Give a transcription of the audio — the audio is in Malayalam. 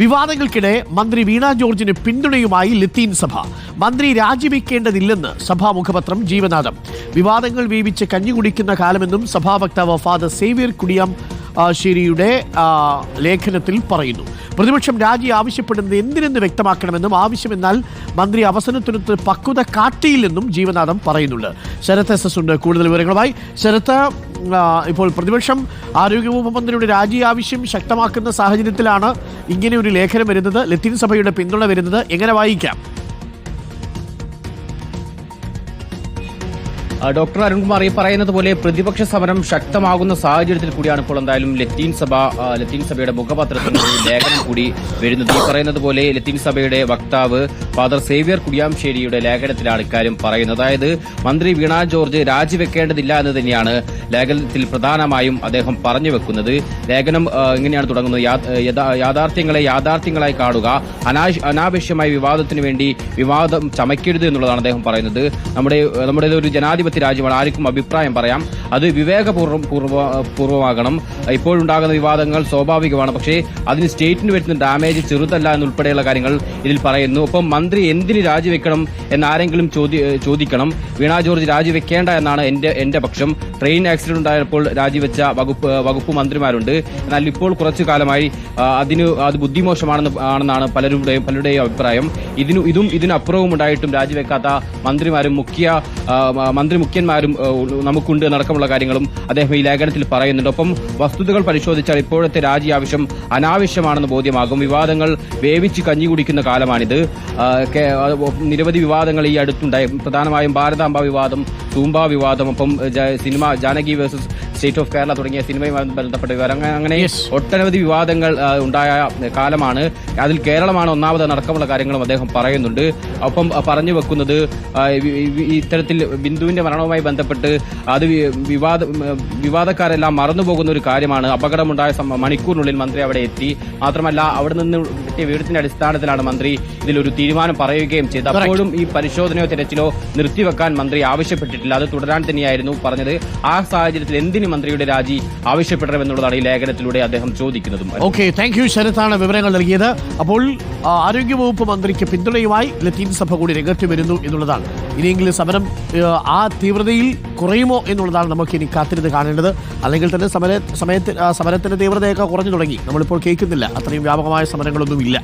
വിവാദങ്ങൾക്കിടെ മന്ത്രി വീണ ജോർജിന് പിന്തുണയുമായി ലത്തീൻ സഭ. മന്ത്രി രാജിവെക്കേണ്ടതില്ലെന്ന് സഭാ മുഖപത്രം ജീവനാഥം വിവാദങ്ങൾ വീവിച്ച് കഞ്ഞി കുടിക്കുന്ന കാലമെന്നും സഭാ വക്താവ് ഫാദർ സേവ്യർ കുടിയാം ശേരിയുടെ ലേഖനത്തിൽ പറയുന്നു. പ്രതിപക്ഷം രാജി ആവശ്യപ്പെടുന്നത് എന്തിനെന്ന് വ്യക്തമാക്കണമെന്നും ആവശ്യമെന്നാൽ മന്ത്രി അവസരത്തിനൊത്ത് പക്വത കാട്ടിയില്ലെന്നും ജീവനാഥം പറയുന്നുണ്ട്. ശരത് എസ് എസ് ഉണ്ട്. കൂടുതൽ വിവരങ്ങളുമായി ശരത്ത് ആ, ഇപ്പോൾ പ്രതിപക്ഷം ആരോഗ്യവകുപ്പ് മന്ത്രിയുടെ രാജി ആവശ്യം ശക്തമാക്കുന്ന സാഹചര്യത്തിലാണ് ഇങ്ങനെ ഒരു ലേഖനം വരുന്നത്. ലത്തീൻ സഭയുടെ പിന്തുണ വരുന്നത്. എങ്ങനെ വായിക്കാം? ഡോക്ടർ അരുൺകുമാർ ഈ പറയുന്നത് പോലെ പ്രതിപക്ഷ സമരം ശക്തമാകുന്ന സാഹചര്യത്തിൽ കൂടിയാണ് ഇപ്പോൾ എന്തായാലും ലത്തീൻ സഭ ലത്തീൻ സഭയുടെ മുഖപത്രത്തിൽ ലേഖനം കൂടി വരുന്നത്. ഈ പറയുന്നത് പോലെ ലത്തീൻ സഭയുടെ വക്താവ് ഫാദർ സേവ്യർ കുടിയാംശേരിയുടെ ലേഖനത്തിലാണ് ഇക്കാര്യം പറയുന്നത്. അതായത് മന്ത്രി വീണ ജോർജ് രാജിവെക്കേണ്ടതില്ല എന്ന് തന്നെയാണ് ലേഖനത്തിൽ പ്രധാനമായും അദ്ദേഹം പറഞ്ഞു വെക്കുന്നത്. ലേഖനം ഇങ്ങനെയാണ് തുടങ്ങുന്നത്. യാഥാർത്ഥ്യങ്ങളെ യാഥാർത്ഥ്യങ്ങളായി കാണുക അനാവശ്യമായ വിവാദത്തിന് വേണ്ടി വിവാദം ചമയ്ക്കരുത് എന്നുള്ളതാണ് അദ്ദേഹം പറയുന്നത്. നമ്മുടെ നമ്മുടെ ഒരു ജനാധിപത്യ രാജ്യമാണ്. ആർക്കും അഭിപ്രായം പറയാം. അത് വിവേകപൂർവം പൂർവ പൂർവമാകണം. ഇപ്പോഴുണ്ടാകുന്ന വിവാദങ്ങൾ സ്വാഭാവികമാണ്. പക്ഷേ അതിന് സ്റ്റേറ്റിന് വരുന്ന ഡാമേജ് ചെറുതല്ല എന്നുൾപ്പെടെയുള്ള കാര്യങ്ങൾ ഇതിൽ പറയുന്നു. ഒപ്പം മന്ത്രി എന്തിന് രാജിവെക്കണം എന്നാരെങ്കിലും ചോദിക്കണം. വീണ ജോർജ് രാജിവെക്കേണ്ട എന്നാണ് എന്റെ എന്റെ പക്ഷം. ട്രെയിൻ ആക്സിഡന്റ് ഉണ്ടായപ്പോൾ രാജിവെച്ച വകുപ്പ് വകുപ്പ് മന്ത്രിമാരുണ്ട്. എന്നാൽ ഇപ്പോൾ കുറച്ചു കാലമായി അതിന് അത് ബുദ്ധിമോശമാണെന്ന് ആണെന്നാണ് പലരുടെയും പലരുടെയും അഭിപ്രായം. ഇതിനും ഇതും ഇതിനപ്പുറവും ഉണ്ടായിട്ടും രാജിവെക്കാത്ത മന്ത്രിമാരും മുഖ്യ ആ, മന്ത്രി മുഖ്യന്മാരും നമുക്കുണ്ട് എന്നടക്കമുള്ള കാര്യങ്ങളും അദ്ദേഹം ഈ ലേഖനത്തിൽ പറയുന്നുണ്ട്. ഒപ്പം വസ്തുതകൾ പരിശോധിച്ചാൽ ഇപ്പോഴത്തെ രാജി ആവശ്യം അനാവശ്യമാണെന്ന് ബോധ്യമാകും. വിവാദങ്ങൾ വേവിച്ച് കഞ്ഞി കുടിക്കുന്ന കാലമാണിത്. നിരവധി വിവാദങ്ങൾ ഈ അടുത്തുണ്ടായി. പ്രധാനമായും ഭാരതാംബ വിവാദം തൂമ്പ വിവാദം ഒപ്പം cinema Janaki versus state of Kerala തുടങ്ങിയ സിനിമയുമായി ബന്ധപ്പെട്ട വിവരം അങ്ങനെ- ഒട്ടനവധി വിവാദങ്ങൾ ഉണ്ടായ കാലമാണ്. അതിൽ കേരളമാണ് ഒന്നാമത് നടക്കമുള്ള കാര്യങ്ങളും അദ്ദേഹം പറയുന്നുണ്ട്. ഒപ്പം പറഞ്ഞു വെക്കുന്നത് ഇത്തരത്തിൽ ബിന്ദുവിന്റെ മരണവുമായി ബന്ധപ്പെട്ട് അത് വിവാദ വിവാദക്കാരെല്ലാം മറന്നുപോകുന്ന ഒരു കാര്യമാണ്. അപകടമുണ്ടായ മണിക്കൂറിനുള്ളിൽ മന്ത്രി അവിടെ എത്തി. മാത്രമല്ല അവിടെ നിന്ന് കിട്ടിയ വിവരത്തിന്റെ അടിസ്ഥാനത്തിലാണ് മന്ത്രി ഇതിലൊരു തീരുമാനം പറയുകയും ചെയ്തത്. അപ്പോഴും ഈ പരിശോധനയോ തിരച്ചിലോ നിർത്തിവെക്കാൻ മന്ത്രി ആവശ്യപ്പെട്ടിട്ടില്ല. അത് തുടരാൻ തന്നെയായിരുന്നു പറഞ്ഞത്. ആ സാഹചര്യത്തിൽ എന്തിന് മന്ത്രിയുടെ രാജി ആവശ്യപ്പെടണമെന്നുള്ളതാണ് ഈ ലേഖനത്തിലൂടെ അദ്ദേഹം ചോദിക്കുന്നതും. ഓക്കെ താങ്ക് യു ശരത്താണ് വിവരങ്ങൾ നൽകിയത്. അപ്പോൾ ആരോഗ്യവകുപ്പ് മന്ത്രിക്ക് പിന്തുണയുമായി ലത്തീൻ സഭ കൂടി രംഗത്ത് വരുന്നു എന്നുള്ളതാണ്. ഇനിയെങ്കിലും സമരം ആ, തീവ്രതയിൽ കുറയുമോ എന്നുള്ളതാണ് നമുക്ക് ഇനി കാത്തിരുന്ന് കാണേണ്ടത്. അല്ലെങ്കിൽ തന്നെ സമര സമയത്ത് സമരത്തിന്റെ തീവ്രതയൊക്കെ കുറഞ്ഞു തുടങ്ങി. നമ്മളിപ്പോൾ കേൾക്കുന്നില്ല. അത്രയും വ്യാപകമായ സമരങ്ങളൊന്നും ഇല്ല